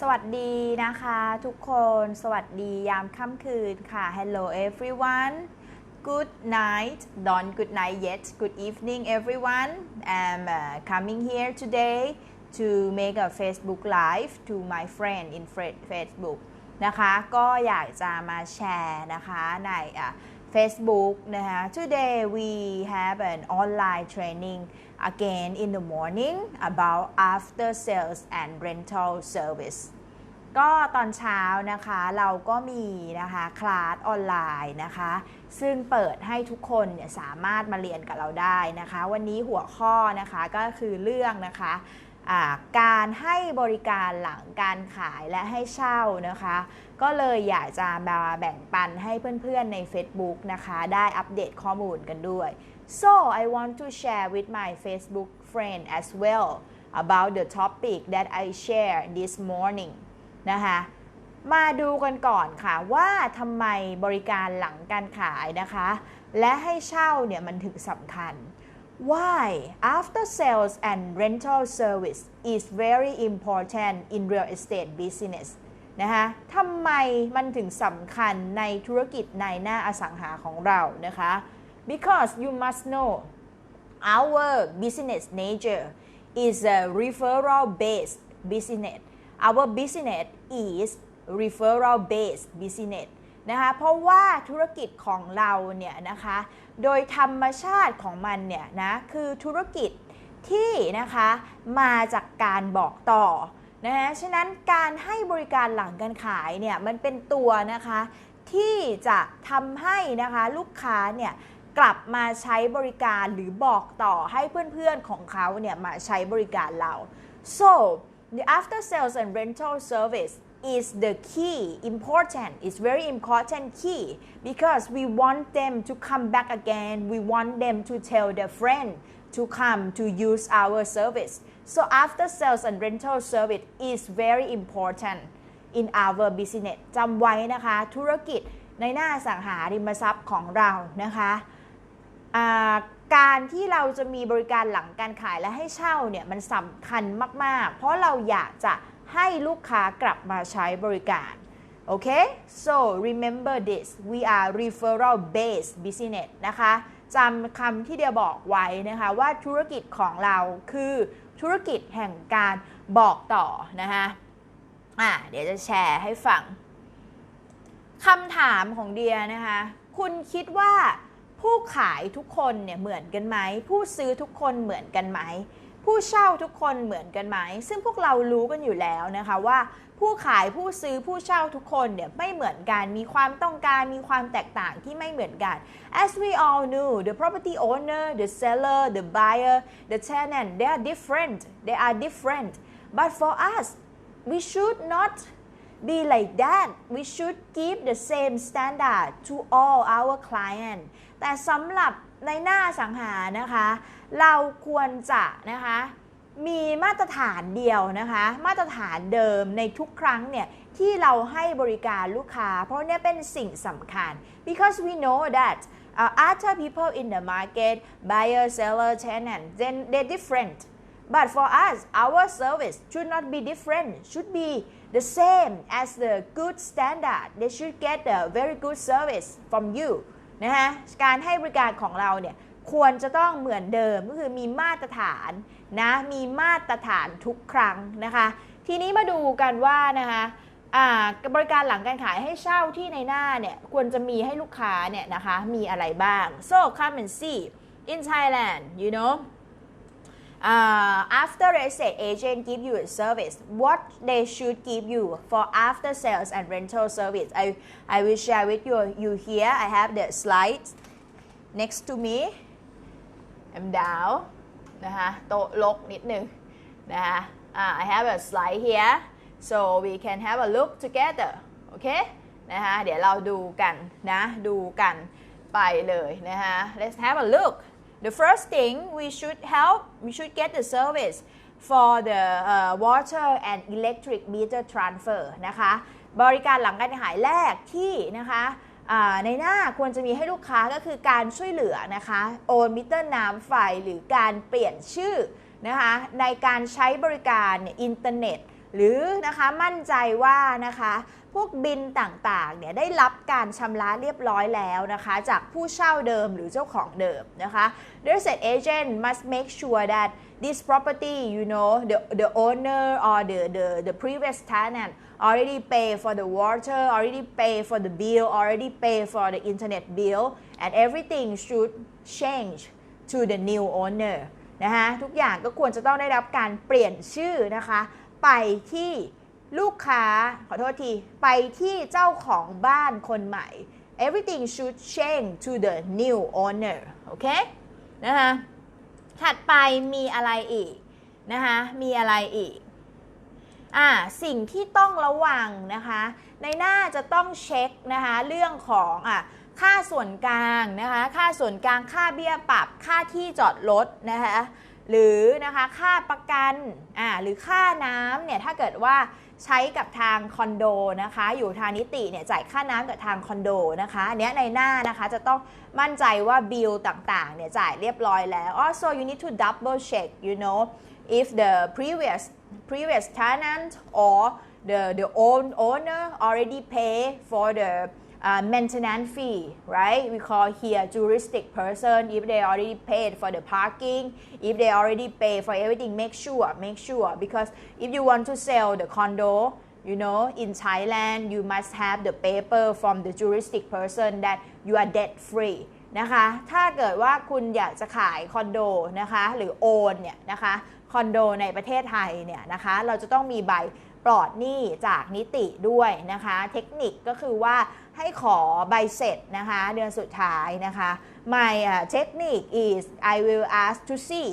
สวัสดีนะคะทุกคนสวัสดียามค่ำคืนค่ะ Hello everyone Good night don't good night yet Good evening everyone I'm uh, coming here today to make a Facebook live to my friend in Fa- Facebook นะคะก็อยากจะมาแชร์นะคะในอะ Facebook นะคะ Today we have an online training again in the morning about after sales and rental service ก็ตอนเช้านะคะเราก็มีนะคะคลาสออนไลน์นะคะ ซึ่งเปิดให้ทุกคนเนี่ยสามารถมาเรียนกับเราได้นะคะ วันนี้หัวข้อนะคะก็คือเรื่องนะคะการให้บริการหลังการขายและให้เช่านะคะ ก็เลยอยากจะมาแบ่งปันให้เพื่อนๆใน Facebook นะคะ ได้อัปเดตข้อมูลกันด้วย so I want to share with my Facebook friend as well about the topic that I share this morning นะคะมาดูกันก่อนค่ะว่าทำไมบริการหลังการขายนะคะ และให้เช่าเนี่ยมันถึงสำคัญ why after sales and rental service is very important in real estate business นะคะทำไมมันถึงสำคัญในธุรกิจในหน้าอสังหาของเรานะคะ because you must know our business nature is a referral based business our business is referral based business นะคะเพราะว่าธุรกิจของเราเนี่ยนะคะโดยธรรมชาติของมันเนี่ยนะคือธุรกิจที่นะคะมาจากการบอกต่อนะคะฉะนั้นการให้บริการหลังการขายเนี่ยมันเป็นตัวนะคะที่จะทำให้นะคะลูกค้าเนี่ย กลับมาใช้บริการหรือบอกต่อให้เพื่อนๆของเขาเนี่ยมาใช้บริการเรา so the after sales and rental service is the key important is very important key because we want them to come back again we want them to tell their friend to come to use our service so after sales and rental service is very important in our business จำไว้นะคะ ธุรกิจในหน้าสังหาริมทรัพย์ของเรานะคะ การที่เราจะมีบริการหลังการขายและให้เช่าเนี่ยมันสำคัญมาก ๆ เพราะเราอยากจะให้ลูกค้ากลับมาใช้บริการโอเค so remember this we are referral based business นะคะจำคำที่เดียบอกไว้นะคะว่าธุรกิจของเราคือธุรกิจแห่งการบอกต่อนะคะอะเดี๋ยวจะแชร์ให้ฟังคำถามของเดียนะคะ คุณคิดว่า ผู้ขายทุกคนเนี่ยเหมือนกันไหม ผู้ซื้อทุกคนเหมือนกันไหม ผู้เช่าทุกคนเหมือนกันไหม ซึ่งพวกเรารู้กันอยู่แล้วนะคะว่า ผู้ขายผู้ซื้อผู้เช่าทุกคนเนี่ยไม่เหมือนกันมีความต้องการมีความแตกต่างที่ไม่เหมือนกัน as we all know the property owner the seller the buyer the tenant they are different they are different but for us we should not be like that we should keep the same standard to all our client แต่สำหรับในหน้าสังหานะคะ เราควรจะนะคะมีมาตรฐานเดียวนะคะ มาตรฐานเดิมในทุกครั้งเนี่ยที่เราให้บริการลูกค้า เพราะเนี่ยเป็นสิ่งสำคัญ because we know that uh, other people in the market buyer seller tenant then they're different But for us, our service should not be different, should be the same as the good standard. They should get a very good service from you นะคะการให้บริการของเราเนี่ยควรจะต้องเหมือนเดิมก็คือมีมาตรฐานนะ มีมาตรฐานทุกครั้งนะคะ ทีนี้มาดูกันว่านะคะบริการหลังการขายให้เช่าที่ในหน้าเนี่ยควรจะมีให้ลูกค้าเนี่ยนะคะมีอะไรบ้าง so come and see in Thailand you know uh, after real estate agent give you a service what they should give you for after sales and rental service I, I will share with you you here I have the slides next to me I'm down นะคะโต๊ะลกนิดนึงนะคะ uh, I have a slide here so we can have a look together โอเคนะคะเดี๋ยวเราดูกันนะ ดูกันไปเลยนะคะ let's have a look the first thing we should help we should get the service for the uh, water and electric meter transfer นะคะ บริการหลังการขายแรกที่นะคะในหน้าควรจะมีให้ลูกค้าก็คือการช่วยเหลือนะคะโอนมิเตอร์น้ำไฟหรือการเปลี่ยนชื่อนะคะในการใช้บริการอินเทอร์เน็ต หรือนะคะมั่นใจว่านะคะพวกบินต่างๆเนี่ยได้รับการชำระเรียบร้อยแล้วนะคะ จากผู้เช่าเดิมหรือเจ้าของเดิมนะคะ The real estate agent must make sure that this property you know the the owner or the the the previous tenant already pay for the water already pay for the bill already pay for the internet bill and everything should change to the new owner นะคะทุกอย่างก็ควรจะต้องได้รับการเปลี่ยนชื่อนะคะ ไปที่ลูกค้าขอโทษที ไปที่เจ้าของบ้านคนใหม่ everything should change to the new owner โอเคนะคะถัดไปมีอะไรอีกนะคะมีอะไรอีกอ่าสิ่งที่ต้องระวังนะคะ ในหน้าจะต้องเช็คนะคะเรื่องของอะค่าส่วนกลางนะคะค่าส่วนกลางค่าเบี้ยปรับค่าที่จอดรถนะคะหรือนะคะค่าประกัน หรือค่าน้ำเนี่ยถ้าเกิดว่าใช้กับทางคอนโดนะคะ อยู่ทางนิติเนี่ยจ่ายค่าน้ำกับทางคอนโดนะคะอันเนี้ยในหน้านะคะจะต้องมั่นใจว่าบิลต่างๆเนี่ยจ่ายเรียบร้อยแล้ว also you need to double check you know if the previous previous tenant or the the own owner already pay for the uh, maintenance fee right we call here juristic person if they already paid for the parking if they already pay for everything make sure make sure because if you want to sell the condo you know in Thailand you must have the paper from the juristic person that you are debt free นะคะ ถ้าเกิดว่าคุณอยากจะขายคอนโดนะคะ หรือโอนเนี่ยนะคะคอนโดในประเทศไทยเนี่ยนะคะ เราจะต้องมีใบปลอดหนี้จากนิติด้วยนะคะ เทคนิคก็คือว่า ให้ขอใบเสร็จนะคะเดือนสุดท้ายนะคะ My uh, technique is I will ask to see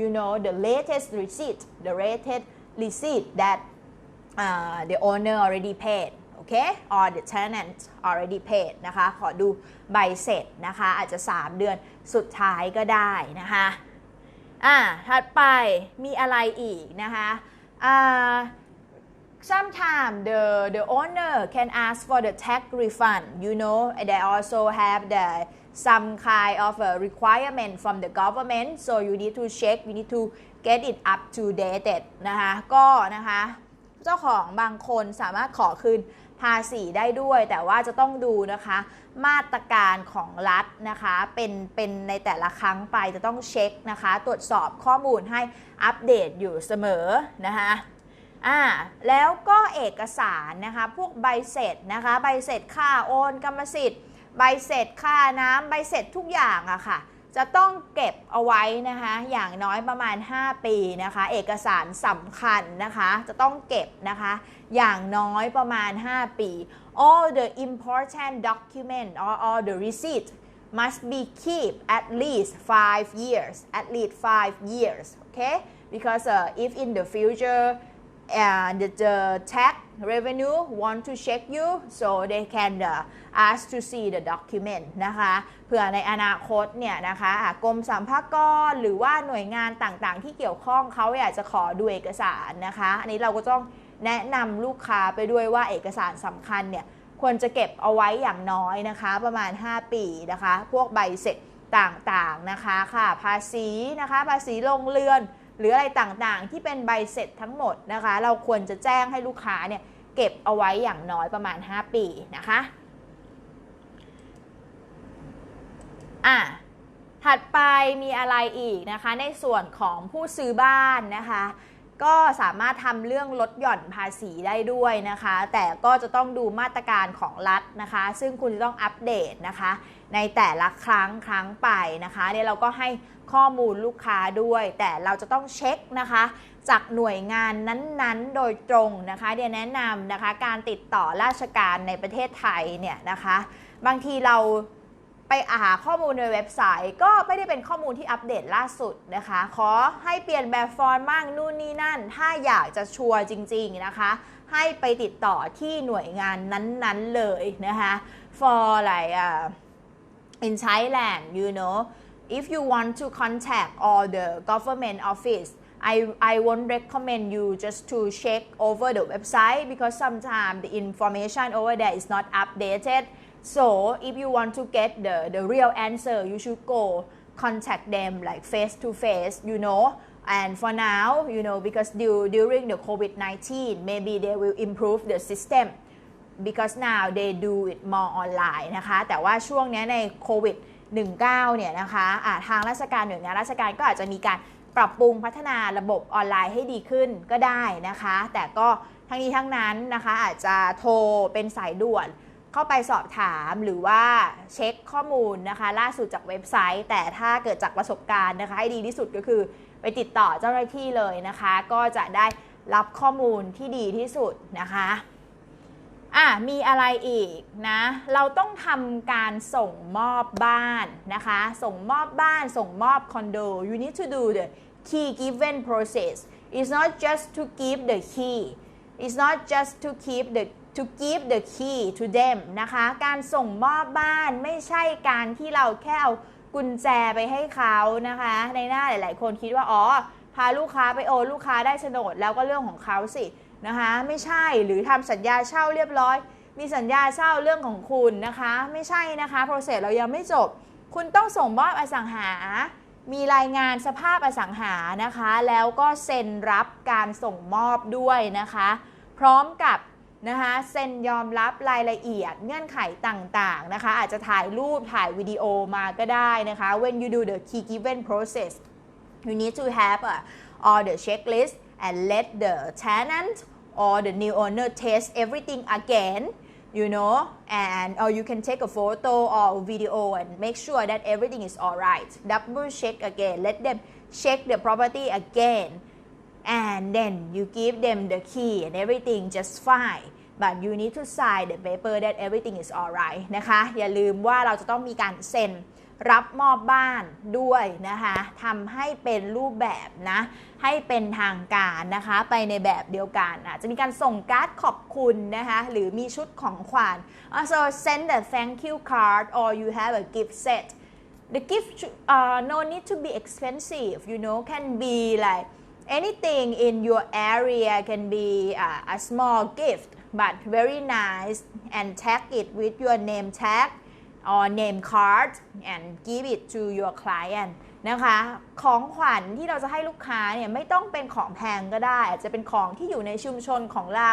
you know the latest receipt the latest receipt that uh, the owner already paid okay or the tenant already paid นะคะ ขอดูใบเสร็จนะคะ อาจจะ 3 เดือนสุดท้ายก็ได้นะคะอ่าถัดไปมีอะไรอีกนะคะอ่า sometimes the the owner can ask for the tax refund you know they also have the some kind of a requirement from the government so you need to check you need to get it up to date นะคะก็นะคะ เจ้าของบางคนสามารถขอคืนภาษีได้ด้วย แต่ว่าจะต้องดูนะคะ มาตรการของรัฐนะคะ เป็นเป็นในแต่ละครั้งไปจะต้องเช็คนะคะ ตรวจสอบข้อมูลให้อัปเดตอยู่เสมอนะคะ อ่าแล้วก็เอกสารนะคะพวกใบเสร็จนะคะใบเสร็จค่าโอนกรรมสิทธิ์ ใบเสร็จค่าน้ำใบเสร็จทุกอย่างอะค่ะจะต้องเก็บเอาไว้นะคะอย่างน้อยประมาณ 5 ปีนะคะ เอกสารสำคัญนะคะจะต้องเก็บนะคะอย่างน้อยประมาณ 5 ปี all the important document or all the receipt must be keep at least five years at least five years okay because uh, if in the future and the, tax revenue want to check you so they can uh, ask to see the document นะคะเผื่อในอนาคตเนี่ยนะคะกรมสรรพากรหรือว่าหน่วยงานต่างๆ ที่เกี่ยวข้องเขาอยากจะขอดูเอกสารนะคะ อันนี้เราก็ต้องแนะนำลูกค้าไปด้วยว่าเอกสารสำคัญเนี่ยควรจะเก็บเอาไว้อย่างน้อยนะคะ ประมาณ 5 ปีนะคะ พวกใบเสร็จต่างๆนะคะค่ะภาษีนะคะ ภาษีลงเรือน หรืออะไรต่างๆ ที่เป็นใบเสร็จทั้งหมดนะคะ เราควรจะแจ้งให้ลูกค้าเนี่ยเก็บเอาไว้อย่างน้อยประมาณ 5 ปีนะคะอะถัดไปมีอะไรอีกนะคะ ในส่วนของผู้ซื้อบ้านนะคะ ก็สามารถทำเรื่องลดหย่อนภาษีได้ด้วยนะคะ แต่ก็จะต้องดูมาตรการของรัฐนะคะ ซึ่งคุณจะต้องอัปเดตนะคะ ในแต่ละครั้งครั้งไปนะคะเนี่ยเราก็ให้ข้อมูลลูกค้าด้วย แต่เราจะต้องเช็คนะคะ จากหน่วยงานนั้นๆ โดยตรงนะคะเดี๋ยวแนะนำนะคะ การติดต่อราชการในประเทศไทยเนี่ยนะคะ บางทีเรา ไปหาข้อมูลในเว็บไซต์ ก็ไม่ได้เป็นข้อมูลที่อัปเดตล่าสุดนะคะ ขอให้เปลี่ยนแบบฟอร์มมั่งนู่นนี่นั่น ถ้าอยากจะชัวร์จริง ๆนะคะ ให้ไปติดต่อที่หน่วยงานนั้นๆเลยนะคะ for like uh, in Thailand you know if you want to contact all the government office I, I won't recommend you just to check over the website because sometimes the information over there is not updated so if you want to get the, the real answer you should go contact them like face to face you know and for now you know because due, during the covid-19 maybe they will improve the system because now they do it more online นะคะ แต่ว่าช่วงนี้ในโควิด19เนี่ยนะคะะทางราชการหน่วยงานราชการก็อาจจะมีการปรับปรุงพัฒนาระบบออนไลน์ให้ดีขึ้นก็ได้นะคะ แต่ก็ทั้งนี้ทั้งนั้นนะคะอาจจะโทรเป็นสายด่วน เข้าไปสอบถามหรือว่าเช็คข้อมูลนะคะ ล่าสุดจากเว็บไซต์ แต่ถ้าเกิดจากประสบการณ์นะคะให้ดีที่สุดก็คือไปติดต่อเจ้าหน้าที่เลยนะคะ ก็จะได้รับข้อมูลที่ดีที่สุดนะคะอะมีอะไรอีกนะ เราต้องทำการส่งมอบบ้านนะคะ ส่งมอบบ้าน ส่งมอบคอนโด you need to do the key given process it's not just to give the key it's not just to keep the to give the key to them นะคะ การส่งมอบบ้านไม่ใช่การที่เราแค่เอากุญแจไปให้เขานะคะ ในหน้าหลาย ๆ คนคิดว่าอ๋อพาลูกค้าไปโอนลูกค้าได้โฉนดแล้วก็เรื่องของเขาสินะคะไม่ใช่หรือทำสัญญาเช่าเรียบร้อย มีสัญญาเช่าเรื่องของคุณนะคะ ไม่ใช่นะคะ process เรายังไม่จบ คุณต้องส่งมอบอสังหา มีรายงานสภาพอสังหานะคะ แล้วก็เซ็นรับการส่งมอบด้วยนะคะ พร้อมกับ นะคะเซ็นยอมรับรายละเอียดเงื่อนไขต่างๆนะคะ อาจจะถ่ายรูปถ่ายวิดีโอมาก็ได้นะคะ when you do the key given process you need to have uh, all the checklist and let the tenant or the new owner test everything again you know and or you can take a photo or video and make sure that everything is alright double check again let them check the property again and then you give them the key and everything just fine but you need to sign the paper that everything is alright นะคะ อย่าลืมว่าเราจะต้องมีการเซ็นรับมอบบ้านด้วยนะคะทำให้เป็นรูปแบบนะ ให้เป็นทางการนะคะ ไปในแบบเดียวกันอาจจะมีการส่งการ์ดขอบคุณนะคะ หรือมีชุดของขวัญ also send a thank you card or you have a gift set the gift uh, no need to be expensive you know can be like anything in your area can be uh, a small gift but very nice and tag it with your name tag or name card and give it to your client นะคะ ของขวัญที่เราจะให้ลูกค้าเนี่ยไม่ต้องเป็นของแพงก็ได้ อาจจะเป็นของที่อยู่ในชุมชนของเรา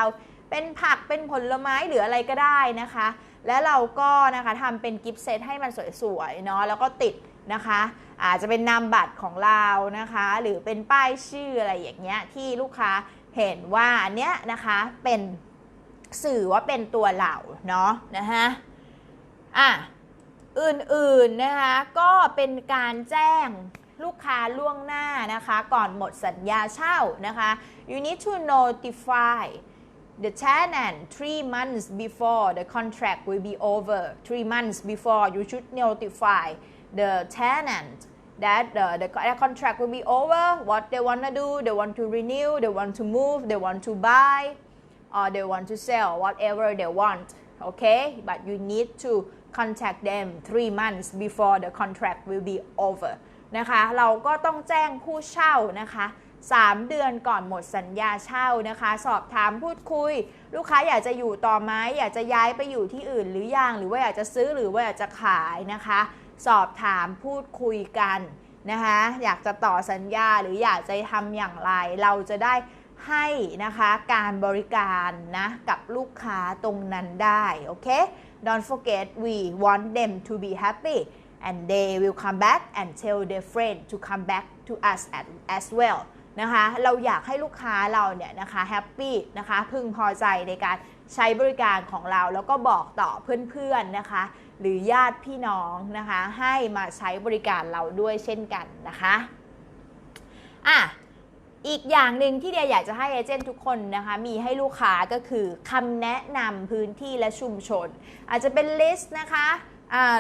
เป็นผักเป็นผลไม้หรืออะไรก็ได้นะคะ และเราก็นะคะทำเป็นกิฟต์เซตให้มันสวยๆเนาะแล้วก็ติด นะคะ อาจจะเป็นนามบัตรของเรานะคะ หรือเป็นป้ายชื่ออะไรอย่างเงี้ยที่ลูกค้าเห็นว่าอันเนี้ยนะคะเป็นสื่อว่าเป็นตัวเราเนาะนะคะอะอื่นๆนะคะก็เป็นการแจ้งลูกค้าล่วงหน้านะคะ ก่อนหมดสัญญาเช่านะคะ you need to notify the tenant three months before the contract will be over three months before you should notify the tenant that the, the contract will be over what they want to do they want to renew they want to move they want to buy or they want to sell whatever they want okay but you need to contact them three months before the contract will be over นะคะเราก็ต้องแจ้งผู้เช่านะคะ3 เดือนก่อนหมดสัญญาเช่านะคะ สอบถามพูดคุย ลูกค้าอยากจะอยู่ต่อไหมอยากจะย้ายไปอยู่ที่อื่นหรือยังหรือว่าอยากจะซื้อหรือว่าอยากจะขายนะคะ สอบถามพูดคุยกันนะคะอยากจะต่อสัญญาหรืออยากจะทำอย่างไร เราจะได้ให้นะคะการบริการนะกับลูกค้าตรงนั้นได้โอเค Don't forget we want them to be happy and they will come back and tell their friend to come back to us as, well นะคะเราอยากให้ลูกค้าเราเนี่ยนะคะแฮปปี้นะคะพึงพอใจในการใช้บริการของเราแล้วก็บอกต่อเพื่อนๆนะคะ หรือญาติพี่น้องนะคะ ให้มาใช้บริการเราด้วยเช่นกันนะคะอะอีกอย่างหนึ่งที่เดียอยากจะให้เอเจนต์ทุกคนนะคะมีให้ลูกค้าก็คือคำแนะนำพื้นที่และชุมชน อาจจะเป็นลิสต์นะคะ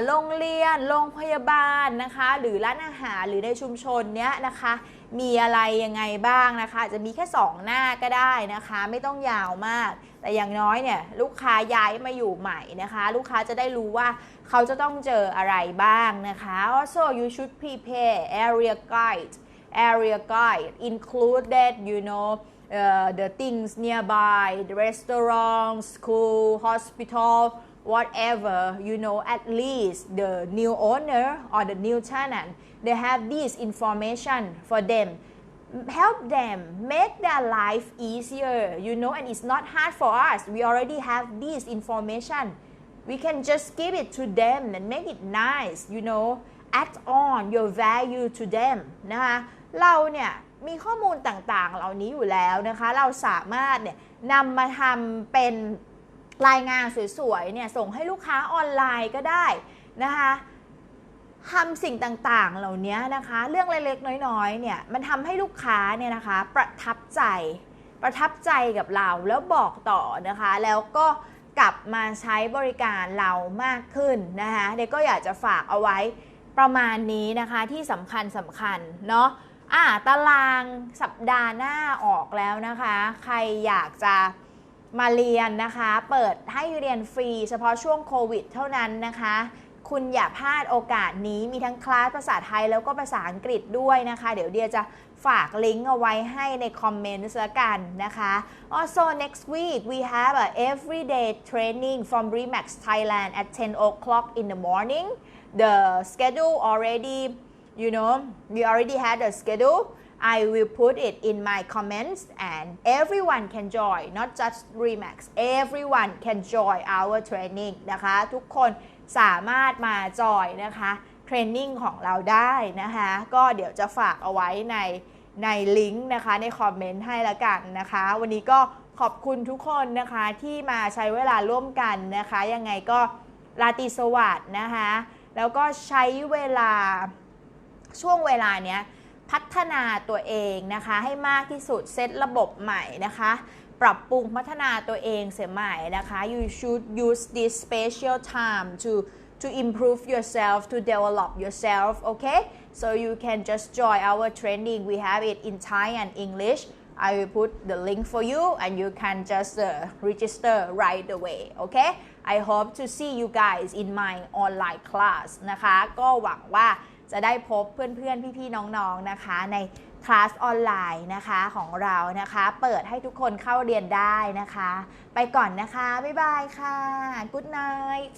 โรงเรียน โรงพยาบาลนะคะ หรือร้านอาหารหรือในชุมชนเนี้ยนะคะ มีอะไรยังไงบ้างนะคะจจะมีแค่ 2 หน้าก็ได้นะคะ ไม่ต้องยาวมาก แต่อย่างน้อยเนี่ยลูกค้าย้ายมาอยู่ใหม่นะคะ ลูกค้าจะได้รู้ว่าเขาจะต้องเจออะไรบ้างนะคะ also you should prepare area guide area guide included you know uh, the things nearby the restaurant school hospital whatever you know at least the new owner or the new tenant they have this information for them help them make their life easier you know and it's not hard for us we already have this information we can just give it to them and make it nice you know add on your value to them นะคะเราเนี่ยมีข้อมูลต่างๆ เหล่านี้อยู่แล้วนะคะ เราสามารถเนี่ยนำมาทำเป็นรายงานสวยๆเนี่ยส่งให้ลูกค้าออนไลน์ก็ได้นะคะ ทำสิ่งต่างๆ เหล่านี้นะคะ เรื่องเล็กๆ น้อยๆ เนี่ย มันทำให้ลูกค้าเนี่ยนะคะ ประทับใจ ประทับใจกับเราแล้วบอกต่อนะคะ แล้วก็กลับมาใช้บริการเรามากขึ้นนะคะเด็กก็อยากจะฝากเอาไว้ประมาณนี้นะคะที่สำคัญสำคัญเนาะอ่าตารางสัปดาห์หน้าออกแล้วนะคะ ใครอยากจะมาเรียนนะคะ เปิดให้เรียนฟรีเฉพาะช่วงโควิดเท่านั้นนะคะ คุณอย่าพลาดโอกาสนี้มีทั้งคลาสภาษาไทยแล้วก็ภาษาอังกฤษด้วยนะคะ เดี๋ยวเดียจะฝากลิงก์เอาไว้ให้ในคอมเมนต์ละกันนะคะ also next week we have a everyday training from Remax Thailand at 10 o'clock in the morning the schedule already you know we already had a schedule I will put it in my comments and everyone can join not just Remax everyone can join our training นะคะ ทุกคนสามารถมาจอยนะคะเทรนนิ่งของเราได้นะคะ ก็เดี๋ยวจะฝากเอาไว้ในในลิงก์นะคะในคอมเมนต์ให้ละกันนะคะ วันนี้ก็ขอบคุณทุกคนนะคะที่มาใช้เวลาร่วมกันนะคะ ยังไงก็ราตรีสวัสดิ์นะคะ แล้วก็ใช้เวลาช่วงเวลาเนี้ย พัฒนาตัวเองนะคะ ให้มากที่สุดเซตระบบใหม่นะคะปรับปรุงพัฒนาตัวเองเสียใหม่นะคะ you should use this special time to to improve yourself to develop yourself okay so you can just join our training we have it in Thai and English I will put the link for you and you can just uh, register right away okay I hope to see you guys in my online class นะคะ ก็หวังว่า จะได้พบเพื่อนๆ พี่ๆ น้องๆ นะคะ ในคลาสออนไลน์นะคะของเรานะคะ เปิดให้ทุกคนเข้าเรียนได้นะคะ ไปก่อนนะคะ บ๊ายบายค่ะ Good night